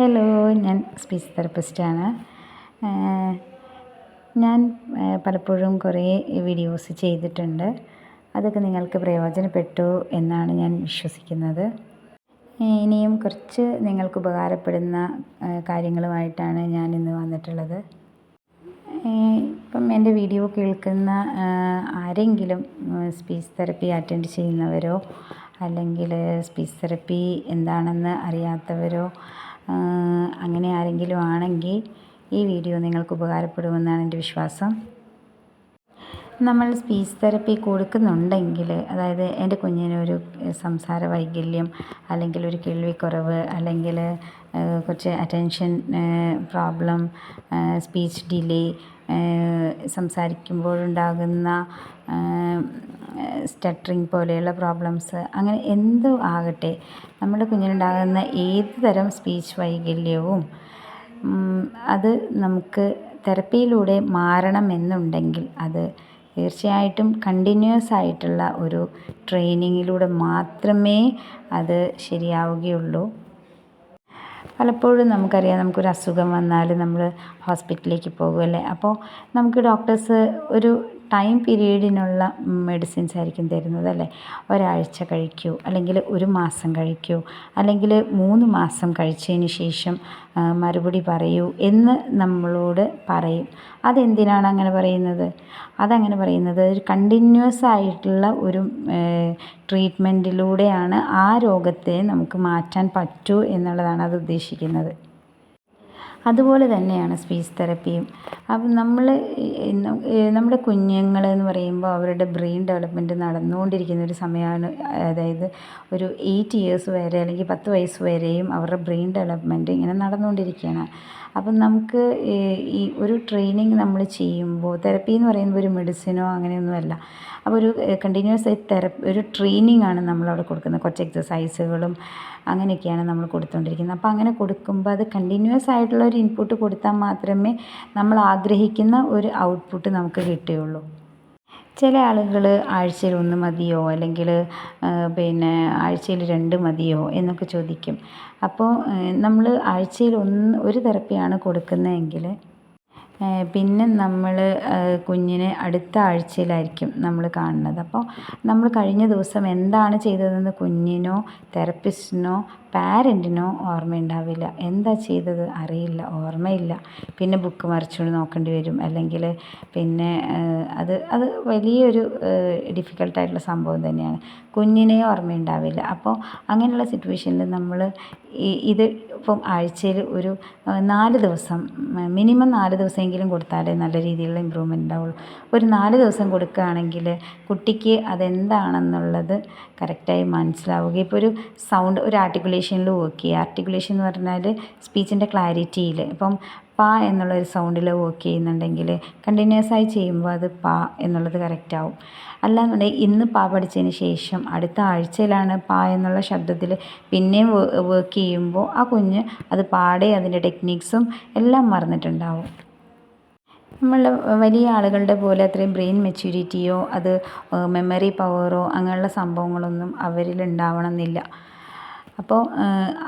Hello ഞാൻ speech തെറപ്പിസ്റ്റാണ്. ഞാൻ പലപ്പോഴും കുറേ വീഡിയോസ് ചെയ്തിട്ടുണ്ട്. അതൊക്കെ നിങ്ങൾക്ക് പ്രയോജനപ്പെട്ടു എന്നാണ് ഞാൻ വിശ്വസിക്കുന്നത്. ഇനിയും കുറച്ച് നിങ്ങൾക്ക് ഉപകാരപ്പെടുന്ന കാര്യങ്ങളുമായിട്ടാണ് ഞാൻ ഇന്ന് വന്നിട്ടുള്ളത്. ഇപ്പം എന്റെ വീഡിയോ കേൾക്കുന്ന ആരെങ്കിലും സ്പീച്ച് തെറപ്പി അറ്റൻഡ് ചെയ്യുന്നവരോ അല്ലെങ്കിൽ സ്പീച്ച് തെറപ്പി എന്താണെന്ന് അറിയാത്തവരോ അങ്ങനെ ആരെങ്കിലും ആണെങ്കിൽ ഈ വീഡിയോ നിങ്ങൾക്ക് ഉപകാരപ്പെടുമെന്നാണ് എന്റെ വിശ്വാസം. നമ്മൾ സ്പീച്ച് തെറപ്പി കൊടുക്കുന്നുണ്ടെങ്കിൽ അതായത് എന്റെ കുഞ്ഞിന് ഒരു സംസാര വൈകല്യം അല്ലെങ്കിൽ ഒരു കേൾവിക്കുറവ് അല്ലെങ്കിൽ കുറച്ച് അറ്റൻഷൻ പ്രോബ്ലം സ്പീച്ച് ഡിലേ സംസാരിക്കുമ്പോഴുണ്ടാകുന്ന സ്റ്റട്ടറിങ് പോലെയുള്ള പ്രോബ്ലംസ് അങ്ങനെ എന്തോ ആകട്ടെ. നമ്മുടെ കുഞ്ഞിനുണ്ടാകുന്ന ഏത് തരം സ്പീച്ച് വൈകല്യവും അത് നമുക്ക് തെറപ്പിയിലൂടെ മാറണമെന്നുണ്ടെങ്കിൽ അത് തീർച്ചയായിട്ടും കണ്ടിന്യൂസ് ആയിട്ടുള്ള ഒരു ട്രെയിനിങ്ങിലൂടെ മാത്രമേ അത് ശരിയാവുകയുള്ളൂ. പലപ്പോഴും നമുക്കറിയാം നമുക്കൊരു അസുഖം വന്നാൽ നമ്മൾ ഹോസ്പിറ്റലിലേക്ക് പോകുമല്ലേ അപ്പോൾ നമുക്ക് ഡോക്ടേഴ്സ് ഒരു ടൈം പീരീഡിനുള്ള മെഡിസിൻസ് ആയിരിക്കും തരുന്നത് അല്ലേ? ഒരാഴ്ച കഴിക്കൂ അല്ലെങ്കിൽ ഒരു മാസം കഴിക്കൂ അല്ലെങ്കിൽ മൂന്ന് മാസം കഴിച്ചതിന് ശേഷം മറുപടി പറയൂ എന്ന് നമ്മളോട് പറയും. അതെന്തിനാണ് അങ്ങനെ പറയുന്നത്? അതങ്ങനെ പറയുന്നത് ഒരു കണ്ടിന്യൂസ് ആയിട്ടുള്ള ഒരു ട്രീറ്റ്മെന്റിലൂടെയാണ് ആ രോഗത്തെ നമുക്ക് മാറ്റാൻ പറ്റൂ എന്നുള്ളതാണ് അത് ഉദ്ദേശിക്കുന്നത്. അതുപോലെ തന്നെയാണ് സ്പീച്ച് തെറപ്പിയും. അപ്പം നമ്മൾ നമ്മുടെ കുഞ്ഞുങ്ങൾ എന്ന് പറയുമ്പോൾ അവരുടെ ബ്രെയിൻ ഡെവലപ്മെന്റ് നടന്നുകൊണ്ടിരിക്കുന്ന ഒരു സമയമാണ് അതായത് ഒരു എയ്റ്റ് ഇയേഴ്സ് വരെ അല്ലെങ്കിൽ പത്ത് വയസ്സ് വരെയും അവരുടെ ബ്രെയിൻ ഡെവലപ്മെന്റ് ഇങ്ങനെ നടന്നുകൊണ്ടിരിക്കുകയാണ്. അപ്പം നമുക്ക് ഈ ഒരു ട്രെയിനിങ് നമ്മൾ ചെയ്യുമ്പോൾ തെറപ്പി എന്ന് പറയുമ്പോൾ ഒരു മെഡിസിനോ അങ്ങനെയൊന്നുമല്ല അപ്പോൾ ഒരു കണ്ടിന്യൂസ് ആയി തെറപ്പി ഒരു ട്രെയിനിങ് ആണ് നമ്മളവിടെ കൊടുക്കുന്നത്. കുറച്ച് എക്സസൈസുകളും അങ്ങനെയൊക്കെയാണ് നമ്മൾ കൊടുത്തുകൊണ്ടിരിക്കുന്നത്. അപ്പോൾ അങ്ങനെ കൊടുക്കുമ്പോൾ അത് കണ്ടിന്യൂസ് ആയിട്ടുള്ള ഒരു ഇൻപുട്ട് കൊടുത്താൽ മാത്രമേ നമ്മൾ ആഗ്രഹിക്കുന്ന ഒരു ഔട്ട്പുട്ട് നമുക്ക് കിട്ടുകയുള്ളൂ. ചില ആളുകൾ ആഴ്ചയിൽ ഒന്ന് മതിയോ അല്ലെങ്കിൽ പിന്നെ ആഴ്ചയിൽ രണ്ട് മതിയോ എന്നൊക്കെ ചോദിക്കും. അപ്പോൾ നമ്മൾ ആഴ്ചയിൽ ഒന്ന് ഒരു തെറപ്പിയാണ് കൊടുക്കുന്നതെങ്കിൽ പിന്നെ നമ്മൾ കുഞ്ഞിനെ അടുത്ത ആഴ്ചയിലായിരിക്കും നമ്മൾ കാണുന്നത്. അപ്പോൾ നമ്മൾ കഴിഞ്ഞ ദിവസം എന്താണ് ചെയ്തതെന്ന് കുഞ്ഞിനോ തെറപ്പിസ്റ്റിനോ പാരന്റിനോ ഓർമ്മയുണ്ടാവില്ല. എന്താ ചെയ്തത് അറിയില്ല ഓർമ്മയില്ല. പിന്നെ ബുക്ക് മറിച്ചുകൊണ്ട് നോക്കേണ്ടി വരും. അല്ലെങ്കിൽ പിന്നെ അത് അത് വലിയൊരു ഡിഫിക്കൽട്ടായിട്ടുള്ള സംഭവം തന്നെയാണ്. കുഞ്ഞിനെ ഓർമ്മയുണ്ടാവില്ല. അപ്പോൾ അങ്ങനെയുള്ള സിറ്റുവേഷനിൽ നമ്മൾ ഇത് ഇപ്പം ആഴ്ചയിൽ ഒരു നാല് ദിവസം മിനിമം നാല് ദിവസമെങ്കിലും കൊടുത്താലേ നല്ല രീതിയിലുള്ള ഇമ്പ്രൂവ്മെന്റ് ഉണ്ടാവുള്ളൂ. ഒരു നാല് ദിവസം കൊടുക്കുകയാണെങ്കിൽ കുട്ടിക്ക് അതെന്താണെന്നുള്ളത് കറക്റ്റായി മനസ്സിലാവുക ഇപ്പോൾ ഒരു സൗണ്ട് ഒരു ആർട്ടിക്കുലേഷനിൽ വർക്ക് ചെയ്യുക. ആർട്ടിക്കുലേഷൻ എന്ന് പറഞ്ഞാൽ സ്പീച്ചിന്റെ ക്ലാരിറ്റിയിൽ ഇപ്പം പ എന്നുള്ളൊരു സൗണ്ടിൽ വർക്ക് ചെയ്യുന്നുണ്ടെങ്കിൽ കണ്ടിന്യൂസ് ആയി ചെയ്യുമ്പോൾ അത് പ എന്നുള്ളത് കറക്റ്റ് ആവും. അല്ലാന്നുണ്ടെങ്കിൽ ഇന്ന് പ പഠിച്ചതിന് ശേഷം അടുത്ത ആഴ്ചയിലാണ് പ എന്നുള്ള ശബ്ദത്തിൽ പിന്നെയും വർക്ക് ചെയ്യുമ്പോൾ ആ കുഞ്ഞ് അത് പാടെ അതിന്റെ ടെക്നിക്സും എല്ലാം മറന്നിട്ടുണ്ടാവും. നമ്മൾ വലിയ ആളുകളുടെ പോലെ അത്രയും ബ്രെയിൻ മെച്യൂരിറ്റിയോ അത് മെമ്മറി പവറോ അങ്ങനെയുള്ള സംഭവങ്ങളൊന്നും അവരിൽ ഉണ്ടാവണമെന്നില്ല. അപ്പോൾ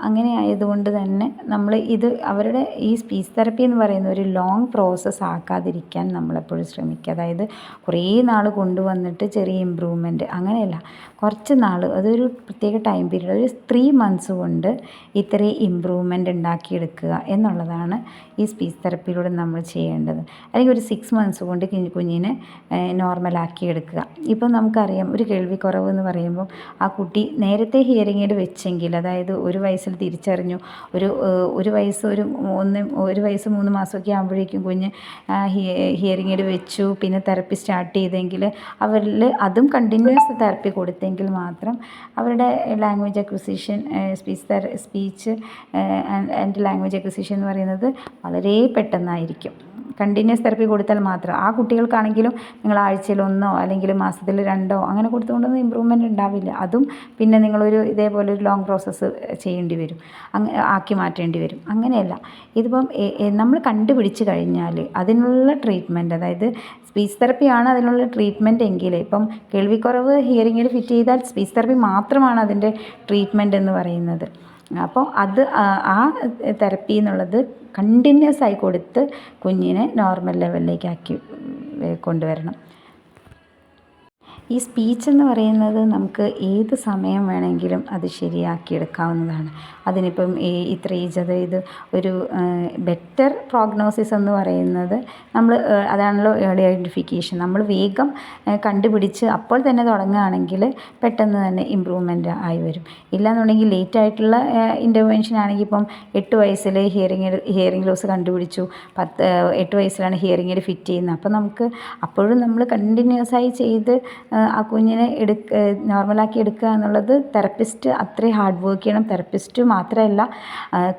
അങ്ങനെ ആയതുകൊണ്ട് തന്നെ നമ്മൾ ഇത് അവരുടെ ഈ സ്പീച്ച് തെറപ്പി എന്ന് പറയുന്ന ഒരു ലോങ് പ്രോസസ്സ് ആക്കാതിരിക്കാൻ നമ്മളെപ്പോഴും ശ്രമിക്കുക. അതായത് കുറേ നാൾ കൊണ്ടുവന്നിട്ട് ചെറിയ ഇമ്പ്രൂവ്മെന്റ് അങ്ങനെയല്ല. കുറച്ച് നാൾ അതൊരു പ്രത്യേക ടൈം പീരീഡ് ഒരു ത്രീ മന്ത്സ് കൊണ്ട് ഇത്രയും ഇമ്പ്രൂവ്മെന്റ് ഉണ്ടാക്കിയെടുക്കുക എന്നുള്ളതാണ് ഈ സ്പീച്ച് തെറപ്പിയിലൂടെ നമ്മൾ ചെയ്യേണ്ടത്. അല്ലെങ്കിൽ ഒരു സിക്സ് മന്ത്സ് കൊണ്ട് കുഞ്ഞിനെ നോർമലാക്കി എടുക്കുക ഇപ്പോൾ നമുക്കറിയാം ഒരു കേൾവിക്കുറവ് എന്ന് പറയുമ്പോൾ ആ കുട്ടി നേരത്തെ ഹിയറിംഗ് എയ്ഡ് വെച്ചെങ്കിൽ അതായത് ഒരു വയസ്സിൽ തിരിച്ചറിഞ്ഞു. ഒരു ഒരു വയസ്സ് ഒരു ഒന്ന് ഒരു വയസ്സ് മൂന്ന് മാസമൊക്കെ ആകുമ്പോഴേക്കും കുഞ്ഞ് ഹിയറിംഗ് എയ്ഡ് വെച്ചു. പിന്നെ തെറപ്പി സ്റ്റാർട്ട് ചെയ്തെങ്കിൽ അവരിൽ അതും കണ്ടിന്യൂസ് തെറപ്പി കൊടുത്തെങ്കിൽ മാത്രം അവരുടെ language acquisition speech speech and language acquisition എന്ന് പറയുന്നത് വളരെ പെട്ടെന്നായിരിക്കും. കണ്ടിന്യൂസ് തെറപ്പി കൊടുത്താൽ മാത്രം. ആ കുട്ടികൾക്കാണെങ്കിലും നിങ്ങൾ ആഴ്ചയിൽ ഒന്നോ അല്ലെങ്കിൽ മാസത്തിൽ രണ്ടോ അങ്ങനെ കൊടുത്തുകൊണ്ടൊന്നും ഇമ്പ്രൂവ്മെന്റ് ഉണ്ടാവില്ല. അതും പിന്നെ നിങ്ങളൊരു ഇതേപോലെ ഒരു ലോങ് പ്രോസസ്സ് ചെയ്യേണ്ടി വരും. അങ്ങനെ ആക്കി മാറ്റേണ്ടി വരും. അങ്ങനെയല്ല. ഇതിപ്പം നമ്മൾ കണ്ടുപിടിച്ച് കഴിഞ്ഞാൽ അതിനുള്ള ട്രീറ്റ്മെന്റ് അതായത് സ്പീച്ച് തെറപ്പിയാണ് അതിനുള്ള ട്രീറ്റ്മെന്റ് എങ്കിൽ ഇപ്പം കേൾവിക്കുറവ് ഹിയറിങ്ങിൽ ഫിറ്റ് ചെയ്താൽ സ്പീച്ച് തെറപ്പി മാത്രമാണ് അതിന്റെ ട്രീറ്റ്മെന്റ് എന്ന് പറയുന്നത്. അപ്പോൾ അത് ആ തെറപ്പി എന്നുള്ളത് കണ്ടിന്യൂസ് ആയി കൊടുത്ത് കുഞ്ഞിനെ നോർമൽ ലെവലിലേക്ക് ആക്കി കൊണ്ടുവരണം. ഈ സ്പീച്ച് എന്ന് പറയുന്നത് നമുക്ക് ഏത് സമയം വേണമെങ്കിലും അത് ശരിയാക്കിയെടുക്കാവുന്നതാണ്. അതിനിപ്പം ഈ ഇത്ര ഏജ് ഇത് ഒരു ബെറ്റർ പ്രോഗ്നോസിസ് എന്ന് പറയുന്നത് നമ്മൾ അതാണല്ലോ ഏർലി ഐഡന്റിഫിക്കേഷൻ നമ്മൾ വേഗം കണ്ടുപിടിച്ച് അപ്പോൾ തന്നെ തുടങ്ങുകയാണെങ്കിൽ പെട്ടെന്ന് തന്നെ ഇമ്പ്രൂവ്മെന്റ് ആയി വരും. ഇല്ലാന്നുണ്ടെങ്കിൽ ലേറ്റ് ആയിട്ടുള്ള ഇന്റർവെൻഷൻ ആണെങ്കിൽ ഇപ്പം എട്ട് വയസ്സിൽ ഹിയറിംഗ് ഹിയറിംഗ് ലോസ് കണ്ടുപിടിച്ചു. പത്ത് എട്ട് വയസ്സിലാണ് ഹിയറിംഗിൽ ഫിറ്റ് ചെയ്യുന്നത്. അപ്പോൾ നമുക്ക് അപ്പോഴും നമ്മൾ കണ്ടിന്യൂസ് ആയി ചെയ്ത് ആ കുഞ്ഞിനെ എടുക്ക നോർമലാക്കി എടുക്കുക എന്നുള്ളത് തെറപ്പിസ്റ്റ് അത്രയും ഹാർഡ് വർക്ക് ചെയ്യണം. തെറപ്പിസ്റ്റ് മാത്രമല്ല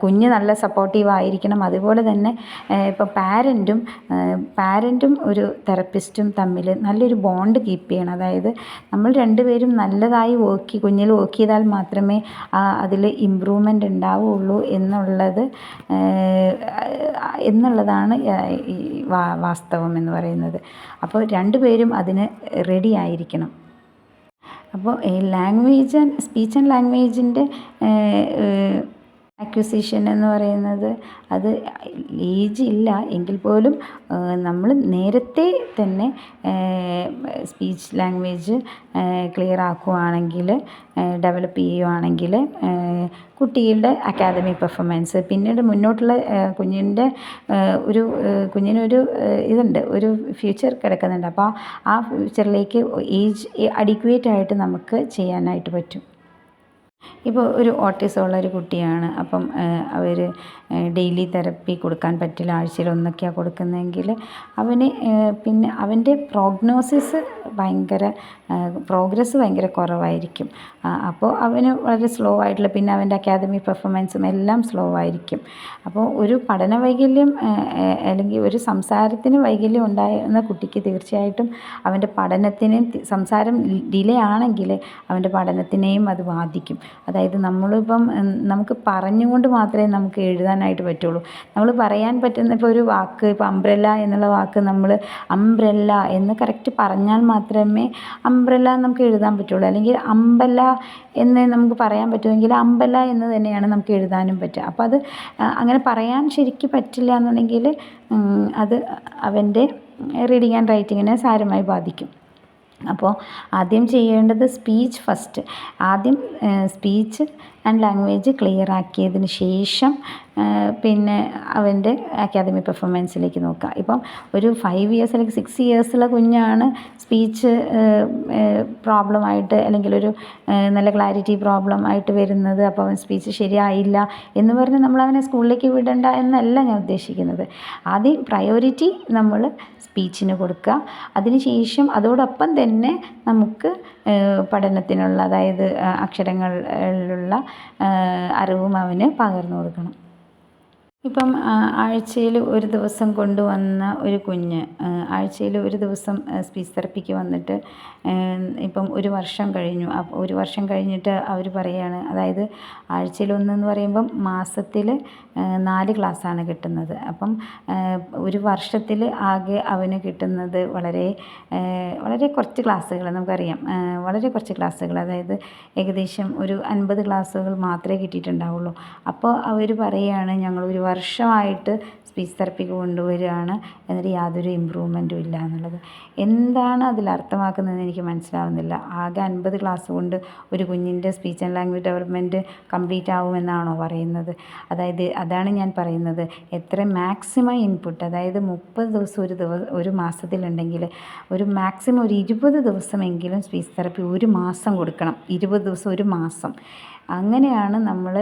കുഞ്ഞ് നല്ല സപ്പോർട്ടീവ് ആയിരിക്കണം അതുപോലെ തന്നെ ഇപ്പോൾ പാരന്റും പാരന്റും ഒരു തെറപ്പിസ്റ്റും തമ്മിൽ നല്ലൊരു ബോണ്ട് കീപ്പ് ചെയ്യണം. അതായത് നമ്മൾ രണ്ടുപേരും നല്ലതായി വർക്ക് കുഞ്ഞിൽ വർക്ക് ചെയ്താൽ മാത്രമേ അതിൽ ഇമ്പ്രൂവ്മെന്റ് ഉണ്ടാവുകയുള്ളൂ എന്നുള്ളത് എന്നുള്ളതാണ് വാസ്തവം എന്ന് പറയുന്നത്. അപ്പോൾ രണ്ടുപേരും അതിന് റെഡി ആയിരിക്കണം അപ്പോൾ ലാംഗ്വേജ് ആൻഡ് സ്പീച്ച് ആൻഡ് ലാംഗ്വേജിന്റെ അക്വിസിഷൻ എന്ന് പറയുന്നത്. അത് ഏജ് ഇല്ല. എങ്കിൽ പോലും നമ്മൾ നേരത്തെ തന്നെ സ്പീച്ച് ലാംഗ്വേജ് ക്ലിയർ ആക്കുകയാണെങ്കിൽ ഡെവലപ്പ് ചെയ്യുകയാണെങ്കിൽ കുട്ടികളുടെ അക്കാദമിക് പെർഫോമൻസ് പിന്നീട് മുന്നോട്ടുള്ള കുഞ്ഞിന്റെ ഒരു കുഞ്ഞിനൊരു ഇതുണ്ട്. ഒരു ഫ്യൂച്ചർ കിടക്കുന്നുണ്ട്. അപ്പോൾ ആ ഫ്യൂച്ചറിലേക്ക് ഏജ് അഡിക്വേറ്റ് ആയിട്ട് നമുക്ക് ചെയ്യാനായിട്ട് പറ്റും. ഇപ്പോൾ ഒരു ഓട്ടിസം ഉള്ള ഒരു കുട്ടിയാണ്. അപ്പം അവർ ഡെയിലി തെറപ്പി കൊടുക്കാൻ പറ്റില്ല ആഴ്ചയിൽ ഒന്നൊക്കെയാണ് കൊടുക്കുന്നതെങ്കിൽ അവന് പിന്നെ അവന്റെ പ്രോഗ്നോസിസ് ഭയങ്കര പ്രോഗ്രസ് ഭയങ്കര കുറവായിരിക്കും. അപ്പോൾ അവന് വളരെ സ്ലോ ആയിട്ടുള്ള പിന്നെ അവന്റെ അക്കാദമിക് പെർഫോമൻസും എല്ലാം സ്ലോ ആയിരിക്കും. അപ്പോൾ ഒരു പഠന വൈകല്യം അല്ലെങ്കിൽ ഒരു സംസാരത്തിന് വൈകല്യം ഉണ്ടായിരുന്ന കുട്ടിക്ക് തീർച്ചയായിട്ടും അവന്റെ പഠനത്തിന് സംസാരം ഡിലേ ആണെങ്കിൽ അവന്റെ പഠനത്തിനെയും അത് ബാധിക്കും. അതായത് നമ്മളിപ്പം നമുക്ക് പറഞ്ഞുകൊണ്ട് മാത്രമേ നമുക്ക് എഴുതാനായിട്ട് പറ്റുള്ളൂ. നമ്മൾ പറയാൻ പറ്റുന്ന ഇപ്പോൾ ഒരു വാക്ക് ഇപ്പോൾ അംബ്രല്ല എന്നുള്ള വാക്ക് നമ്മൾ അംബ്രല്ല എന്ന് കറക്റ്റ് പറഞ്ഞാൽ മാത്രമേ അംബ്രല്ല നമുക്ക് എഴുതാൻ പറ്റുള്ളൂ. അല്ലെങ്കിൽ അമ്പല എന്ന് നമുക്ക് പറയാൻ പറ്റുമെങ്കിൽ അമ്പല എന്ന് തന്നെയാണ് നമുക്ക് എഴുതാനും പറ്റുക. അപ്പോൾ അത് അങ്ങനെ പറയാൻ ശരിക്കും പറ്റില്ല എന്നുണ്ടെങ്കിൽ അത് അവന്റെ റീഡിങ് ആൻഡ് റൈറ്റിങ്ങിനെ സാരമായി ബാധിക്കും. അപ്പോൾ ആദ്യം ചെയ്യേണ്ടത് സ്പീച്ച് ഫസ്റ്റ് ആദ്യം സ്പീച്ച് ആൻഡ് ലാംഗ്വേജ് ക്ലിയർ ആക്കിയതിന് ശേഷം പിന്നെ അവന്റെ അക്കാദമി പെർഫോമൻസിലേക്ക് നോക്കുക. ഇപ്പം ഒരു ഫൈവ് ഇയേഴ്സ് അല്ലെങ്കിൽ സിക്സ് ഇയേഴ്സുള്ള കുഞ്ഞാണ് സ്പീച്ച് പ്രോബ്ലമായിട്ട് അല്ലെങ്കിൽ ഒരു നല്ല ക്ലാരിറ്റി പ്രോബ്ലം ആയിട്ട് വരുന്നത്. അപ്പോൾ അവൻ സ്പീച്ച് ശരിയായില്ല എന്ന് പറഞ്ഞ് നമ്മൾ അവനെ സ്കൂളിലേക്ക് വിടണ്ട എന്നല്ല ഞാൻ ഉദ്ദേശിക്കുന്നത്. ആദ്യം പ്രയോറിറ്റി നമ്മൾ സ്പീച്ചിന് കൊടുക്കുക. അതിനുശേഷം അതോടൊപ്പം തന്നെ നമുക്ക് പഠനത്തിനുള്ള അതായത് അക്ഷരങ്ങളിലുള്ള അറിവും അവന് പകർന്നു കൊടുക്കണം. ഇപ്പം ആഴ്ചയിൽ ഒരു ദിവസം കൊണ്ടുവന്ന ഒരു കുഞ്ഞ് ആഴ്ചയിൽ ഒരു ദിവസം സ്പീച്ച് തെറപ്പിക്ക് വന്നിട്ട് ഇപ്പം ഒരു വർഷം കഴിഞ്ഞു. ഒരു വർഷം കഴിഞ്ഞിട്ട് അവർ പറയുകയാണ് അതായത് ആഴ്ചയിൽ ഒന്നെന്ന് പറയുമ്പം മാസത്തിൽ നാല് ക്ലാസ്സാണ് കിട്ടുന്നത്. അപ്പം ഒരു വർഷത്തിൽ ആകെ അവന് കിട്ടുന്നത് വളരെ വളരെ കുറച്ച് ക്ലാസ്സുകൾ നമുക്കറിയാം. വളരെ കുറച്ച് ക്ലാസ്സുകൾ അതായത് ഏകദേശം ഒരു അൻപത് ക്ലാസ്സുകൾ മാത്രമേ കിട്ടിയിട്ടുണ്ടാവുള്ളൂ. അപ്പോൾ അവർ പറയുകയാണ് ഞങ്ങൾ ഒരു വർഷമായിട്ട് സ്പീച്ച് തെറപ്പി കൊണ്ടുവരികയാണ്. എന്നിട്ട് യാതൊരു ഇമ്പ്രൂവ്മെന്റും ഇല്ല എന്നുള്ളത്. എന്താണ് അതിൽ അർത്ഥമാക്കുന്നതെന്ന് എനിക്ക് മനസ്സിലാവുന്നില്ല. ആകെ അൻപത് ക്ലാസ് കൊണ്ട് ഒരു കുഞ്ഞിന്റെ speech and language development complete ആവുമെന്നാണോ പറയുന്നത്. അതായത് അതാണ് ഞാൻ പറയുന്നത്. എത്ര മാക്സിമം ഇൻപുട്ട് അതായത് മുപ്പത് ദിവസം ഒരു ദിവസം ഒരു മാസത്തിലുണ്ടെങ്കിൽ ഒരു മാക്സിമം ഒരു ഇരുപത് ദിവസമെങ്കിലും സ്പീച്ച് തെറപ്പി ഒരു മാസം കൊടുക്കണം. ഇരുപത് ദിവസം ഒരു മാസം. അങ്ങനെയാണ് നമ്മൾ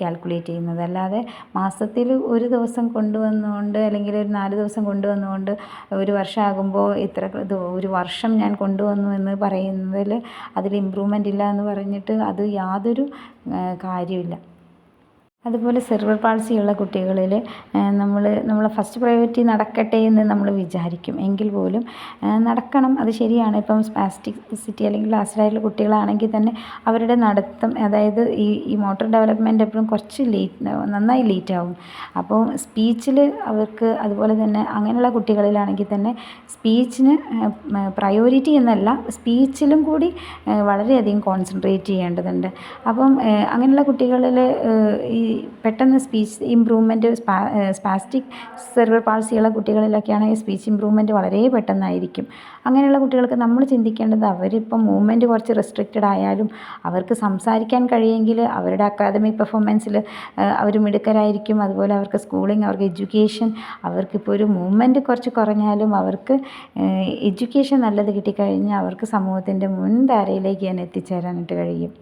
കാൽക്കുലേറ്റ് ചെയ്യുന്നത്. അല്ലാതെ മാസത്തിൽ ഒരു ദിവസം കൊണ്ടുവന്നുകൊണ്ട് അല്ലെങ്കിൽ ഒരു നാല് ദിവസം കൊണ്ടുവന്നുകൊണ്ട് ഒരു വർഷമാകുമ്പോൾ ഇത്ര ഒരു വർഷം ഞാൻ കൊണ്ടുവന്നു എന്ന് പറയുന്നതിൽ അതിൽ ഇമ്പ്രൂവ്മെന്റ് ഇല്ല എന്ന് പറഞ്ഞിട്ട് അത് യാതൊരു കാര്യമില്ല അതുപോലെ സെർവർ പാൾസിയുള്ള കുട്ടികളിൽ നമ്മൾ നമ്മൾ ഫസ്റ്റ് പ്രയോറിറ്റി നടക്കട്ടെ എന്ന് നമ്മൾ വിചാരിക്കും. എങ്കിൽ പോലും നടക്കണം. അത് ശരിയാണ്. ഇപ്പം സ്പാസ്റ്റിസിറ്റി അല്ലെങ്കിൽ ലാസ്റ്റഡായിട്ടുള്ള കുട്ടികളാണെങ്കിൽ തന്നെ അവരുടെ നടത്തം അതായത് ഈ ഈ മോട്ടോർ ഡെവലപ്മെന്റ് എപ്പോഴും കുറച്ച് ലേറ്റ് നന്നായി ലേറ്റ് ആവും. അപ്പോൾ സ്പീച്ചിൽ അവർക്ക് അതുപോലെ തന്നെ അങ്ങനെയുള്ള കുട്ടികളിലാണെങ്കിൽ തന്നെ സ്പീച്ചിന് പ്രയോറിറ്റി എന്നല്ല സ്പീച്ചിലും കൂടി വളരെയധികം കോൺസെൻട്രേറ്റ് ചെയ്യേണ്ടതുണ്ട്. അപ്പം അങ്ങനെയുള്ള കുട്ടികളിൽ ഈ പെട്ടെന്ന് speech improvement spa spastic cerebral പാൾസിയുള്ള കുട്ടികളിലൊക്കെയാണെങ്കിൽ സ്പീച്ച് ഇമ്പ്രൂവ്മെന്റ് വളരെ പെട്ടെന്നായിരിക്കും. അങ്ങനെയുള്ള കുട്ടികൾക്ക് നമ്മൾ ചിന്തിക്കേണ്ടത് അവരിപ്പം മൂവ്മെന്റ് കുറച്ച് റെസ്ട്രിക്റ്റഡ് ആയാലും അവർക്ക് സംസാരിക്കാൻ കഴിയുമെങ്കിൽ അവരുടെ അക്കാദമിക് പെർഫോമൻസിൽ അവർ മിടുക്കരായിരിക്കും. അതുപോലെ അവർക്ക് സ്കൂളിങ് അവർക്ക് എഡ്യൂക്കേഷൻ അവർക്കിപ്പോൾ ഒരു മൂവ്മെന്റ് കുറച്ച് കുറഞ്ഞാലും അവർക്ക് എഡ്യൂക്കേഷൻ നല്ലത് കിട്ടിക്കഴിഞ്ഞാൽ അവർക്ക് സമൂഹത്തിന്റെ മുൻധാരയിലേക്ക് തന്നെ എത്തിച്ചേരാനായിട്ട് കഴിയും.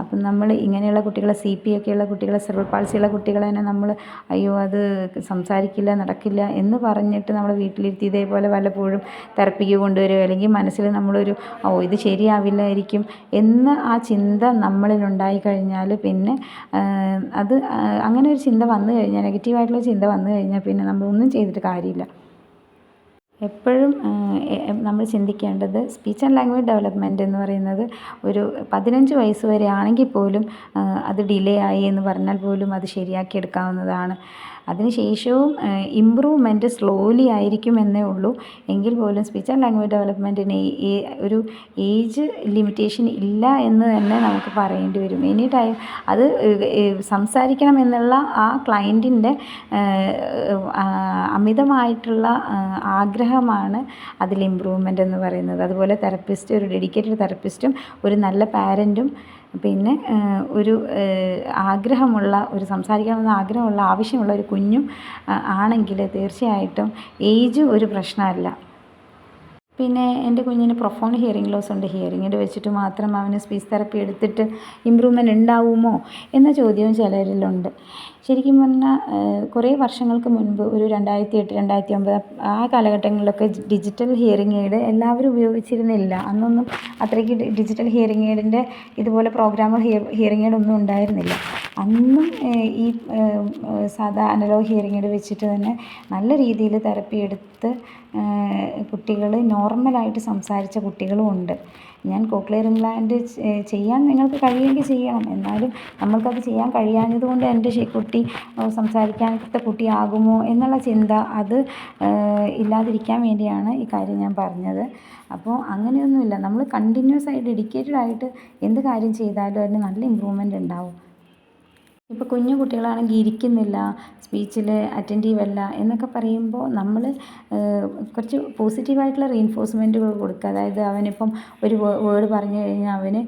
അപ്പം നമ്മൾ ഇങ്ങനെയുള്ള കുട്ടികളെ സി പി ഒക്കെയുള്ള കുട്ടികളെ സെർവൽ പാൾസിയുള്ള കുട്ടികളെ തന്നെ നമ്മൾ അയ്യോ അത് സംസാരിക്കില്ല നടക്കില്ല എന്ന് പറഞ്ഞിട്ട് നമ്മൾ വീട്ടിലിരുത്തി ഇതേപോലെ വല്ലപ്പോഴും തെറപ്പിക്ക് കൊണ്ടുവരുമോ അല്ലെങ്കിൽ മനസ്സിൽ നമ്മളൊരു ഓ ഇത് ശരിയാവില്ലായിരിക്കും എന്ന് ആ ചിന്ത നമ്മളിൽ ഉണ്ടായി കഴിഞ്ഞാൽ പിന്നെ അത് അങ്ങനെ ഒരു ചിന്ത വന്നു കഴിഞ്ഞാൽ നെഗറ്റീവായിട്ടുള്ള ചിന്ത വന്നു കഴിഞ്ഞാൽ പിന്നെ നമ്മളൊന്നും ചെയ്തിട്ട് കാര്യമില്ല. എപ്പോഴും നമ്മൾ ചിന്തിക്കേണ്ടത് സ്പീച്ച് ആൻഡ് ലാംഗ്വേജ് ഡെവലപ്മെന്റ് എന്ന് പറയുന്നത് ഒരു പതിനഞ്ച് വയസ്സ് വരെ ആണെങ്കിൽ പോലും അത് ഡിലേ ആയി എന്ന് പറഞ്ഞാൽ പോലും അത് ശരിയാക്കി എടുക്കാവുന്നതാണ്. അതിന് ശേഷവും ഇമ്പ്രൂവ്മെന്റ് സ്ലോലി ആയിരിക്കും എന്നേ ഉള്ളൂ. എങ്കിൽ പോലും സ്പീച്ച് ആൻഡ് ലാംഗ്വേജ് ഡെവലപ്മെന്റിന് ഒരു ഏജ് ലിമിറ്റേഷൻ ഇല്ല എന്ന് തന്നെ നമുക്ക് പറയേണ്ടി വരും. എനി ടൈം അത് സംസാരിക്കണം എന്നുള്ള ആ ക്ലയന്റിന്റെ അമിതമായിട്ടുള്ള ആഗ്രഹമാണ് അതിൽ ഇമ്പ്രൂവ്മെന്റ് എന്ന് പറയുന്നത്. അതുപോലെ തെറപ്പിസ്റ്റ് ഒരു ഡെഡിക്കേറ്റഡ് തെറപ്പിസ്റ്റും ഒരു നല്ല പാരന്റും പിന്നെ ഒരു ആഗ്രഹമുള്ള ഒരു സംസാരിക്കണമെന്ന് ആഗ്രഹമുള്ള ആവശ്യമുള്ള ഒരു കുഞ്ഞും ആണെങ്കിൽ തീർച്ചയായിട്ടും ഏജ് ഒരു പ്രശ്നമല്ല. പിന്നെ എന്റെ കുഞ്ഞിന് പ്രൊഫൗണ്ട് ഹിയറിംഗ് ലോസ് ഉണ്ട്. ഹിയറിങ്ങിൽ വെച്ചിട്ട് മാത്രം അവന് സ്പീച്ച് തെറപ്പി എടുത്തിട്ട് ഇമ്പ്രൂവ്മെന്റ് ഉണ്ടാവുമോ എന്ന ചോദ്യവും ചിലരിലുണ്ട്. ശരിക്കും പറഞ്ഞാൽ കുറേ വർഷങ്ങൾക്ക് മുൻപ് ഒരു രണ്ടായിരത്തി എട്ട് രണ്ടായിരത്തി ഒമ്പത് ആ കാലഘട്ടങ്ങളിലൊക്കെ ഡിജിറ്റൽ ഹിയറിംഗ് എയ്ഡ് എല്ലാവരും ഉപയോഗിച്ചിരുന്നില്ല. അന്നൊന്നും അത്രയ്ക്ക് ഡിജിറ്റൽ ഹിയറിംഗ് എയ്ഡിന്റെ ഇതുപോലെ പ്രോഗ്രാമർ ഹിയറിംഗ് എയ്ഡ് ഒന്നും ഉണ്ടായിരുന്നില്ല. അന്നും ഈ സാധാ അനലോഗ് ഹിയറിംഗ് എയ്ഡ് വെച്ചിട്ട് തന്നെ നല്ല രീതിയിൽ തെറപ്പി എടുത്ത് കുട്ടികൾ നോർമലായിട്ട് സംസാരിച്ച കുട്ടികളും ഉണ്ട്. ഞാൻ കോക്ലിയർ ഇംപ്ലാന്റ് ചെയ്യാൻ നിങ്ങൾക്ക് കഴിയുമെങ്കിൽ ചെയ്യണം. എന്നാലും നമ്മൾക്കത് ചെയ്യാൻ കഴിയാഞ്ഞത് കൊണ്ട് എന്റെ കുട്ടി സംസാരിക്കാത്ത കുട്ടിയാകുമോ എന്നുള്ള ചിന്ത അത് ഇല്ലാതിരിക്കാൻ വേണ്ടിയാണ് ഈ കാര്യം ഞാൻ പറഞ്ഞത്. അപ്പോൾ അങ്ങനെയൊന്നുമില്ല. നമ്മൾ കണ്ടിന്യൂസ് ആയി ഡെഡിക്കേറ്റഡ് ആയിട്ട് എന്ത് കാര്യം ചെയ്താലും അതിന് നല്ല ഇമ്പ്രൂവ്മെന്റ് ഉണ്ടാവും. ഇപ്പോൾ കുഞ്ഞു കുട്ടികളാണെങ്കിൽ ഇരിക്കുന്നില്ല സ്പീച്ചിൽ അറ്റന്റീവ് അല്ല എന്നൊക്കെ പറയുമ്പോൾ നമ്മൾ കുറച്ച് പോസിറ്റീവായിട്ടുള്ള റീഇൻഫോഴ്സ്മെന്റുകൾ കൊടുക്കുക. അതായത് അവനിപ്പം ഒരു വേർഡ് പറഞ്ഞു കഴിഞ്ഞാൽ അവന്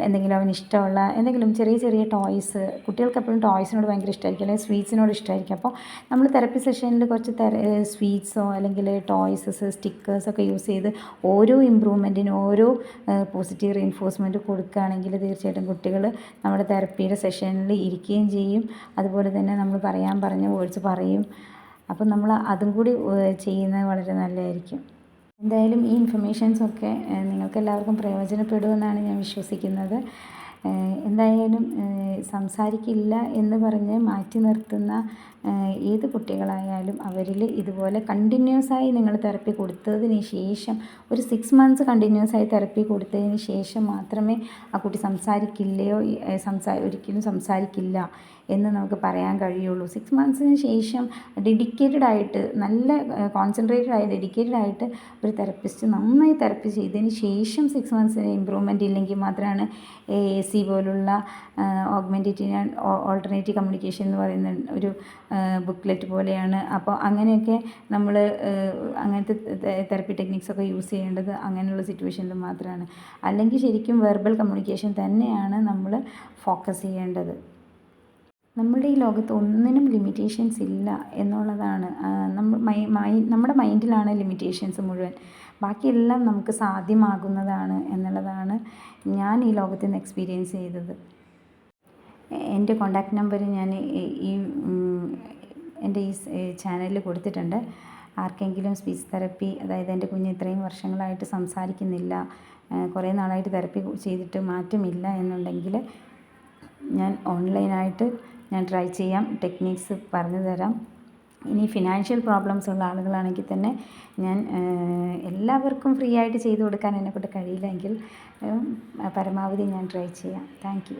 എന്തെങ്കിലും അവന് ഇഷ്ടമുള്ള എന്തെങ്കിലും ചെറിയ ചെറിയ ടോയ്സ് കുട്ടികൾക്ക് എപ്പോഴും ടോയ്സിനോട് ഭയങ്കര ഇഷ്ടമായിരിക്കും അല്ലെങ്കിൽ സ്വീറ്റ്സിനോട് ഇഷ്ടമായിരിക്കും അപ്പോൾ നമ്മൾ തെറപ്പി സെഷനിൽ കുറച്ച് തെര സ്വീറ്റ്സോ അല്ലെങ്കിൽ ടോയ്സസ് സ്റ്റിക്കേഴ്സൊക്കെ യൂസ് ചെയ്ത് ഓരോ ഇമ്പ്രൂവ്മെന്റിനും ഓരോ പോസിറ്റീവ് റീഇൻഫോഴ്സ്മെന്റ് കൊടുക്കുകയാണെങ്കിൽ തീർച്ചയായിട്ടും കുട്ടികൾ നമ്മുടെ തെറപ്പിയുടെ സെഷനിൽ ഇരിക്കുകയും ചെയ്യും. അതുപോലെ തന്നെ നമ്മൾ പറയാൻ പറഞ്ഞ വേർഡ്സ് പറയും. അപ്പം നമ്മൾ അതും കൂടി ചെയ്യുന്നത് വളരെ നല്ലതായിരിക്കും. എന്തായാലും ഈ ഇൻഫർമേഷൻസൊക്കെ നിങ്ങൾക്ക് എല്ലാവർക്കും പ്രയോജനപ്പെടുമെന്നാണ് ഞാൻ വിശ്വസിക്കുന്നത്. എന്തായാലും സംസാരിക്കില്ല എന്ന് പറഞ്ഞ് മാറ്റി നിർത്തുന്ന ഏത് കുട്ടികളായാലും അവരിൽ ഇതുപോലെ കണ്ടിന്യൂസ് ആയി നിങ്ങൾ തെറപ്പി കൊടുത്തതിന് ശേഷം ഒരു സിക്സ് മന്ത്സ് കണ്ടിന്യൂസ് ആയി തെറപ്പി കൊടുത്തതിന് ശേഷം മാത്രമേ ആ കുട്ടി സംസാരിക്കില്ലയോ സംസാ ഒരിക്കലും സംസാരിക്കില്ല എന്ന് നമുക്ക് പറയാൻ കഴിയുള്ളൂ. സിക്സ് മന്ത്സിന് ശേഷം ഡെഡിക്കേറ്റഡ് ആയിട്ട് നല്ല കോൺസെൻട്രേറ്റഡ് ആയി ഡെഡിക്കേറ്റഡ് ആയിട്ട് ഒരു തെറപ്പിസ്റ്റ് നന്നായി തെറപ്പി ചെയ്തതിന് ശേഷം സിക്സ് മന്ത്സിന് ഇമ്പ്രൂവ്മെന്റ് ഇല്ലെങ്കിൽ മാത്രമാണ് എ സി പോലുള്ള ഓഗ്മെന്റേറ്റീവ് ആൻഡ് ഓൾട്ടർനേറ്റീവ് കമ്മ്യൂണിക്കേഷൻ എന്ന് പറയുന്ന ഒരു ബുക്ക്ലെറ്റ് പോലെയാണ്. അപ്പോൾ അങ്ങനെയൊക്കെ നമ്മൾ അങ്ങനത്തെ തെറപ്പി ടെക്നിക്സൊക്കെ യൂസ് ചെയ്യേണ്ടത് അങ്ങനെയുള്ള സിറ്റുവേഷനിൽ മാത്രമാണ് അല്ലെങ്കിൽ ശരിക്കും വെർബൽ കമ്മ്യൂണിക്കേഷൻ തന്നെയാണ് നമ്മൾ ഫോക്കസ് ചെയ്യേണ്ടത്. നമ്മുടെ ഈ ലോകത്ത് ഒന്നിനും ലിമിറ്റേഷൻസ് ഇല്ല എന്നുള്ളതാണ്. നമ്മൾ നമ്മുടെ മൈൻഡിലാണ് ലിമിറ്റേഷൻസ് മുഴുവൻ. ബാക്കിയെല്ലാം നമുക്ക് സാധ്യമാകുന്നതാണ് എന്നുള്ളതാണ് ഞാൻ ഈ ലോകത്തിൽ നിന്ന് എക്സ്പീരിയൻസ് ചെയ്തത്. എന്റെ കോണ്ടാക്ട് നമ്പർ ഞാൻ ഈ എന്റെ ഈ ചാനലിൽ കൊടുത്തിട്ടുണ്ട്. ആർക്കെങ്കിലും സ്പീച്ച് തെറപ്പി അതായത് എന്റെ കുഞ്ഞ് ഇത്രയും വർഷങ്ങളായിട്ട് സംസാരിക്കുന്നില്ല കുറേ നാളായിട്ട് തെറപ്പി ചെയ്തിട്ട് മാറ്റമില്ല എന്നുണ്ടെങ്കിൽ ഞാൻ ഓൺലൈനായിട്ട് ഞാൻ ട്രൈ ചെയ്യാം ടെക്നീക്സ് പറഞ്ഞു തരാം. ഇനി ഫിനാൻഷ്യൽ പ്രോബ്ലംസ് ഉള്ള ആളുകളാണെങ്കിൽ തന്നെ ഞാൻ എല്ലാവർക്കും ഫ്രീ ആയിട്ട് ചെയ്തു കൊടുക്കാൻ എന്നെക്കൊണ്ട് കഴിയില്ലെങ്കിൽ പരമാവധി ഞാൻ ട്രൈ ചെയ്യാം. താങ്ക്